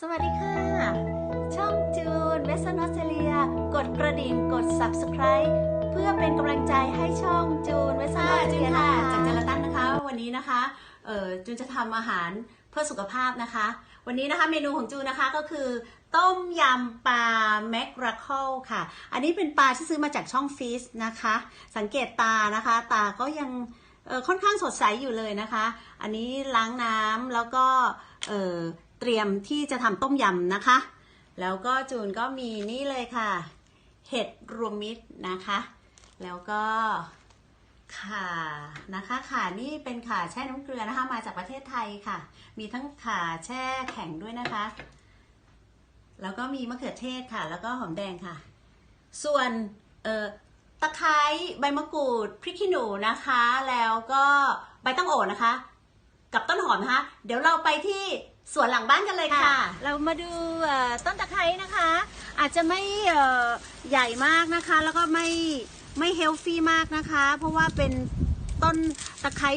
สวัสดีค่ะ ช่องจูนเวสเทิร์นออสเตรเลีย กดกระดิ่งกด subscribe เพื่อเป็นกำลังใจให้ช่องจูนเวสเทิร์นออสเตรเลียนะคะจากจารตันนะคะ วันนี้นะคะเอ่อจูนจะทำอาหารเพื่อสุขภาพนะคะ วันนี้นะคะเมนูของจูนนะคะก็คือ ต้มยำปลาแมกราเคิลค่ะ อันนี้เป็นปลาที่ซื้อมาจากช่องฟิสนะคะ สังเกตตานะคะ ตาก็ยังเอ่อค่อนข้างสดใสอยู่เลยนะคะ อันนี้ล้างน้ำแล้วก็ เตรียมที่จะทำต้มยำนะคะ แล้วก็จูนก็มีนี่เลยค่ะ เห็ดรวมมิตรนะคะ แล้วก็ข่านะคะข่านี่เป็นข่าแช่น้ำเกลือนะคะ มาจากประเทศไทยค่ะ มีทั้งข่าแช่แข็งด้วยนะคะ แล้วก็มีมะเขือเทศค่ะ แล้วก็หอมแดงค่ะ ส่วนเอ่อตะไคร้ใบมะกรูดพริกขี้หนูนะคะ แล้วก็ใบตั้งโอนะคะ กับต้นหอมนะคะ เดี๋ยวเราไปที่ สวนหลังบ้านกันเลยค่ะ เรามาดูต้นตะไคร้นะคะ อาจจะไม่ใหญ่มากนะคะ แล้วก็ไม่ไม่เฮลฟี่มากนะคะ เพราะว่าเป็นต้นตะไคร้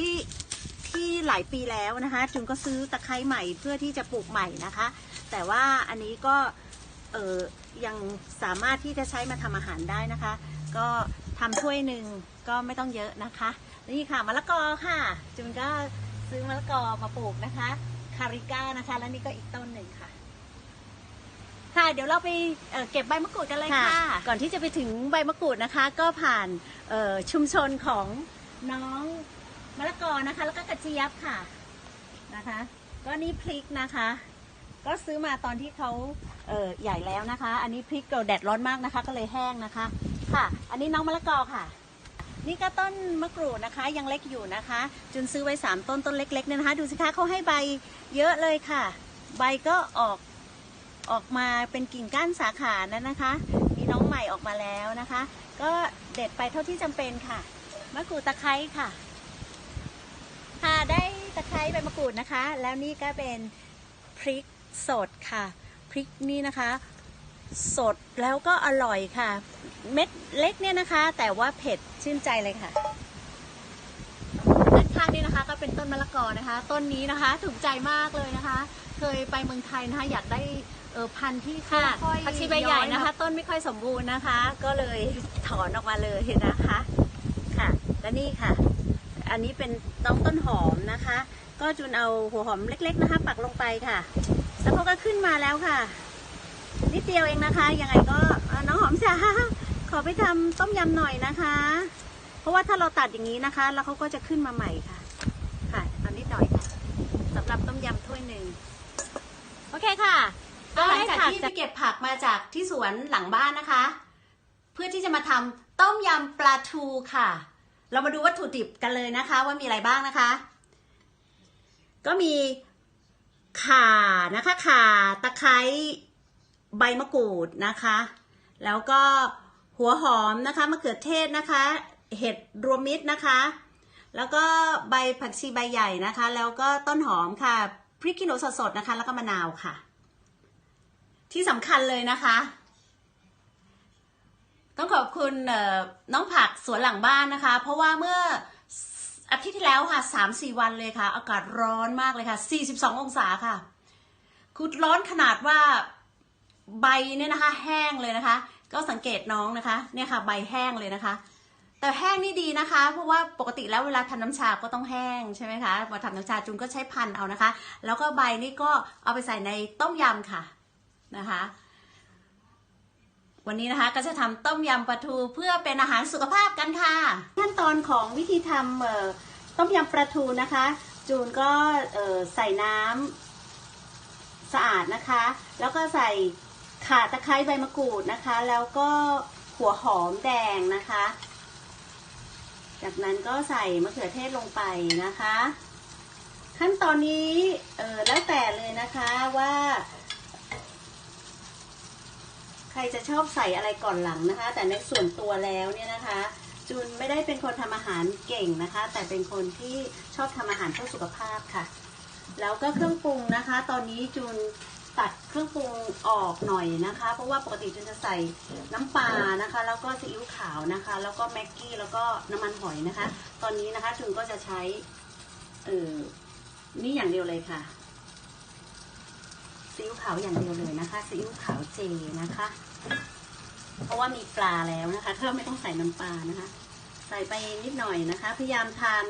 ที่หลายปีแล้วนะคะจุนก็ซื้อตะไคร้ใหม่เพื่อที่จะปลูกใหม่นะคะ แต่ว่าอันนี้ก็เออยังสามารถที่จะใช้มาทำอาหารได้นะคะ ก็ทำถ้วยหนึ่งก็ไม่ต้องเยอะนะคะ นี่ค่ะมะละกอค่ะ จุนก็ซื้อมะละกอมาปลูกนะคะ คาริก้านะคะ แล้วนี่ก็อีกต้นหนึ่งค่ะ ค่ะ เดี๋ยวเราไปเเก็บใบมะกรูดกันเลยค่ะ ก่อนที่จะไปถึงใบมะกรูดนะคะ ก็ผ่านชุมชนของน้องมะละกอนะคะ แล้วก็กระเจี๊ยบค่ะนะคะ ก็นี่พริกนะคะ ก็ซื้อมาตอนที่เขาเใหญ่แล้วนะคะ อันนี้พริกเราแดดร้อนมากนะคะ ก็เลยแห้งนะคะ ค่ะ อันนี้น้องมะละกอค่ะ นี่ก็ต้นมะกรูดนะคะ ยังเล็กอยู่นะคะ จุนซื้อไว้สามต้นต้นเล็กๆเนี่ยนะคะ ดูสิคะเขาให้ใบเยอะเลยค่ะ ใบก็ออกออกมาเป็นกิ่งก้านสาขานั้นนะคะ มีน้องใหม่ออกมาแล้วนะคะ ก็เด็ดไปเท่าที่จำเป็นค่ะ มะกรูดตะไคร้ค่ะค่ะได้ตะไคร้ใบมะกรูดนะคะ แล้วนี่ก็เป็นพริกสดค่ะพริกนี่นะคะ สดแล้วก็อร่อยค่ะ เม็ดเล็กเนี่ยนะคะ แต่ว่าเผ็ดชื่นใจเลยค่ะด้านข้างนี่นะคะ ก็เป็นต้นมะละกอนะคะ ต้นนี้นะคะถูกใจมากเลยนะคะ เคยไปเมืองไทยนะคะ อยากได้เออพันธุ์ที่ค่อยๆผักชีใบใหญ่นะคะ ต้นไม่ค่อยสมบูรณ์นะคะ ก็เลยถอนออกมาเลยนะคะค่ะ และนี่ค่ะ อันนี้เป็นน้องต้นหอมนะคะ ก็จุนเอาหัวหอมเล็ก ๆนะคะ ปักลงไปค่ะ แล้วเขาก็ขึ้นมาแล้วค่ะ นิดเดียวเองนะคะ ยังไงก็เอ่อน้องหอมจ๋าขอไปทำต้มยำหน่อยนะคะ เพราะว่าถ้าเราตัดอย่างนี้นะคะ แล้วเขาก็จะขึ้นมาใหม่ค่ะ ค่ะเอานิดหน่อยค่ะสำหรับต้มยำถ้วยหนึ่งโอเคค่ะก็หลังจากที่ไปเก็บผักมาจากที่สวนหลังบ้านนะคะ เพื่อที่จะมาทำต้มยำปลาทูค่ะ เรามาดูวัตถุดิบกันเลยนะคะ ว่ามีอะไรบ้างนะคะ ก็มีข่านะคะข่าตะไคร้ ใบมะกรูดนะคะ แล้วก็หัวหอมนะคะมะเขือเทศนะคะ เห็ดรวมมิตรนะคะ แล้วก็ใบผักชีใบใหญ่นะคะ แล้วก็ต้นหอมค่ะพริกขี้หนูสดๆนะคะ แล้วก็มะนาวค่ะ ที่สำคัญเลยนะคะต้องขอบคุณน้องผักสวนหลังบ้านนะคะ เพราะว่าเมื่ออาทิตย์ที่แล้วค่ะสามสี่วันเลยค่ะ อากาศร้อนมากเลยค่ะสี่สิบสององศาค่ะ คือร้อนขนาดว่า ใบเนี่ยนะคะ แห้งเลยนะคะ ก็สังเกตน้องนะคะ เนี่ยค่ะ ใบแห้งเลยนะคะ แต่แห้งนี่ดีนะคะ เพราะว่าปกติแล้วเวลาทำน้ำชาก็ต้องแห้งใช่ไหมคะมาทำน้ำชาจุนก็ใช้พันเอานะคะ แล้วก็ใบนี่ก็เอาไปใส่ในต้มยำค่ะนะคะ วันนี้นะคะก็จะทำต้มยำปลาทูเพื่อเป็นอาหารสุขภาพกันค่ะ ขั้นตอนของวิธีทำต้มยำปลาทูนะคะ จูนก็ใส่น้ำสะอาดนะคะ แล้วก็ใส่ ข่าตะไคร้ใบมะกรูดนะคะ แล้วก็หัวหอมแดงนะคะ จากนั้นก็ใส่มะเขือเทศลงไปนะคะ ขั้นตอนนี้เออแล้วแต่เลยนะคะว่า ใครจะชอบใส่อะไรก่อนหลังนะคะ แต่ในส่วนตัวแล้วเนี่ยนะคะจูนไม่ได้เป็นคนทำอาหารเก่งนะคะ แต่เป็นคนที่ชอบทำอาหารเพื่อสุขภาพค่ะ แล้วก็เครื่องปรุงนะคะ ตอนนี้จูน ตัดเครื่องปรุงออกหน่อยนะคะ เพราะว่าปกติจูนจะใส่น้ำปลานะคะ แล้วก็ซีอิ๊วขาวนะคะ แล้วก็แม็กกี้แล้วก็น้ำมันหอยนะคะ ตอนนี้นะคะจูนก็จะใช้เออนี่อย่างเดียวเลยค่ะซีอิ๊วขาวอย่างเดียวเลยนะคะซีอิ๊วขาวเจนะคะ เพราะว่ามีปลาแล้วนะคะก็ไม่ต้องใส่น้ำปลานะคะ ใส่ไปนิดหน่อยนะคะ พยายามทาน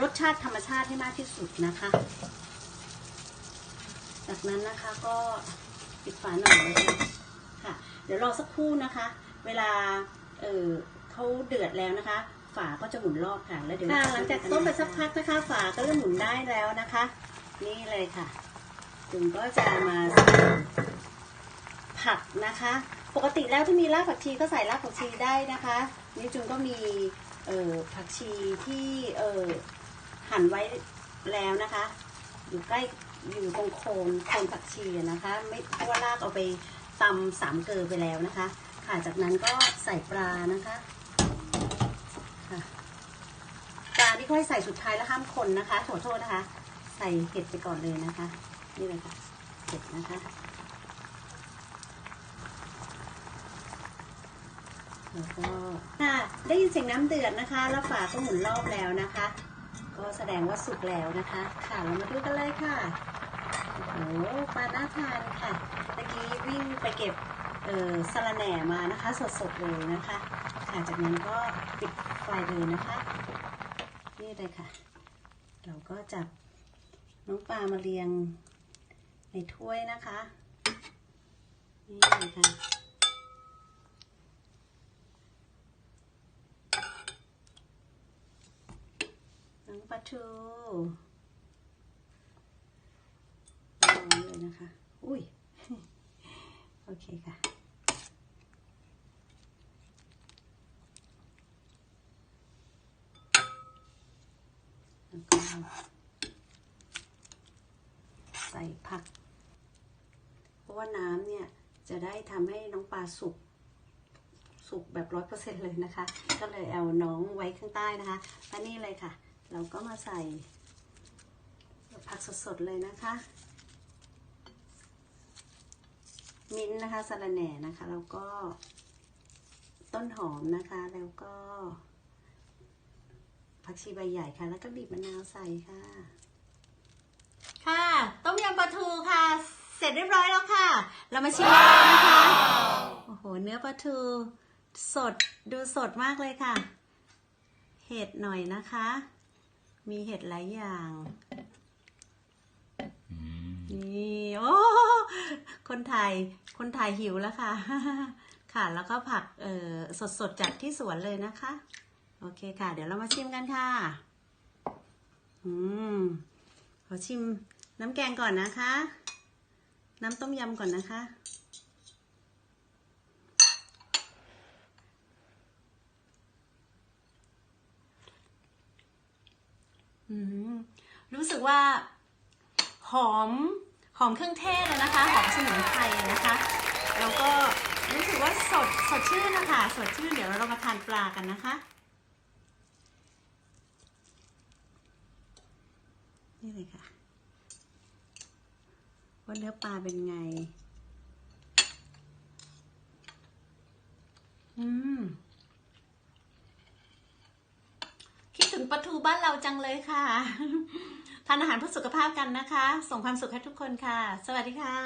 รสชาติธรรมชาติให้มากที่สุดนะคะ จากนั้นนะคะก็ปิดฝาหน่อยนะคะค่ะ เดี๋ยวรอสักครู่นะคะ เวลาเออเขาเดือดแล้วนะคะ ฝาก็จะหมุนรอบค่ะแล้วเดี๋ยวหลังจากต้มไปสักพักนะคะ ฝาก็เริ่มหมุนได้แล้วนะคะ นี่เลยค่ะจุ่มก็จะมาผักนะคะ ปกติแล้วถ้ามีรากผักชีก็ใส่รากผักชีได้นะคะนี่จุนก็มีเออผักชีที่เออหั่นไว้แล้วนะคะ อยู่ใกล้ อยู่ตรงโคนโคนผักชีนะคะ ไม่เพราะว่ารากเอาไปตำสามเกลือไปแล้วนะคะ ค่ะจากนั้นก็ใส่ปลานะคะค่ะปลาที่ค่อยใส่สุดท้ายแล้วห้ามคนนะคะขอโทษนะคะ ใส่เห็ดไปก่อนเลยนะคะ นี่เลยค่ะเห็ดนะคะแล้วก็ค่ะได้ยินเสียงน้ำเดือดนะคะ แล้วฝาก็หมุนรอบแล้วนะคะ ก็แสดงว่าสุกแล้วนะคะ ค่ะเรามาดูกันเลยค่ะโอ้โหปลาน่าทานค่ะเมื่อกี้วิ่งไปเก็บเอ่อสะระแหน่มานะคะ สดๆเลยนะคะค่ะจากนั้นก็ปิดไฟเลยนะคะนี่เลยค่ะ เราก็จับน้องปลามาเรียงในถ้วยนะคะนี่เลยค่ะ น้อง ปลาทูร้อนเลยนะคะ อุ้ย โอเคค่ะ แล้วก็ใส่ผัก เพราะว่าน้ำเนี่ย จะได้ทำให้น้องปลาสุกสุกแบบร้อยเปอร์เซ็นเลยนะคะ ก็เลยเอาน้องไว้ข้างใต้นะคะและนี่เลยค่ะ เราก็มาใส่ผักสดๆเลยนะคะ มิ้นนะคะสะระแหน่นะคะ แล้วก็ต้นหอมนะคะ แล้วก็ผักชีใบใหญ่ค่ะ แล้วก็บีบมะนาวใส่ค่ะ ค่ะต้มยำปลาทูค่ะ เสร็จเรียบร้อยแล้วค่ะ เรามาชิมกันนะคะ โอ้โห เนื้อปลาทูสดดูสดมากเลยค่ะ เห็ดหน่อยนะคะ มีเห็ดหลายอย่างนี่โอ้คนไทยคนไทยหิวแล้วค่ะ ค่ะ แล้วก็ผักเอ่อสดๆจากที่สวนเลยนะคะ โอเคค่ะ เดี๋ยวเรามาชิมกันค่ะ อืมขอชิมน้ำแกงก่อนนะคะ น้ำต้มยำก่อนนะคะ รู้สึกว่าหอมหอมเครื่องเทศนะคะหอมสมุนไพรนะคะแล้วก็รู้สึกว่าสดสดชื่นนะคะสดชื่นเดี๋ยวเรามาทานปลากันนะคะนี่เลยค่ะว่าเนื้อปลาเป็นไง อืม คิดถึง ปลาทูบ้านเราจังเลยค่ะ ทานอาหารเพื่อสุขภาพกันนะคะ ส่งความสุขให้ทุกคนค่ะ สวัสดีค่ะ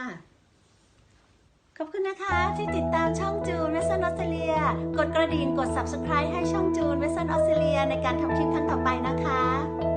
ขอบคุณนะคะที่ติดตามช่องจูนเวสต์นออสเตรเลีย กดกระดิ่ง กด subscribe ให้ช่องจูนเวสต์นออสเตรเลียในการทำคลิปครั้งต่อไปนะคะ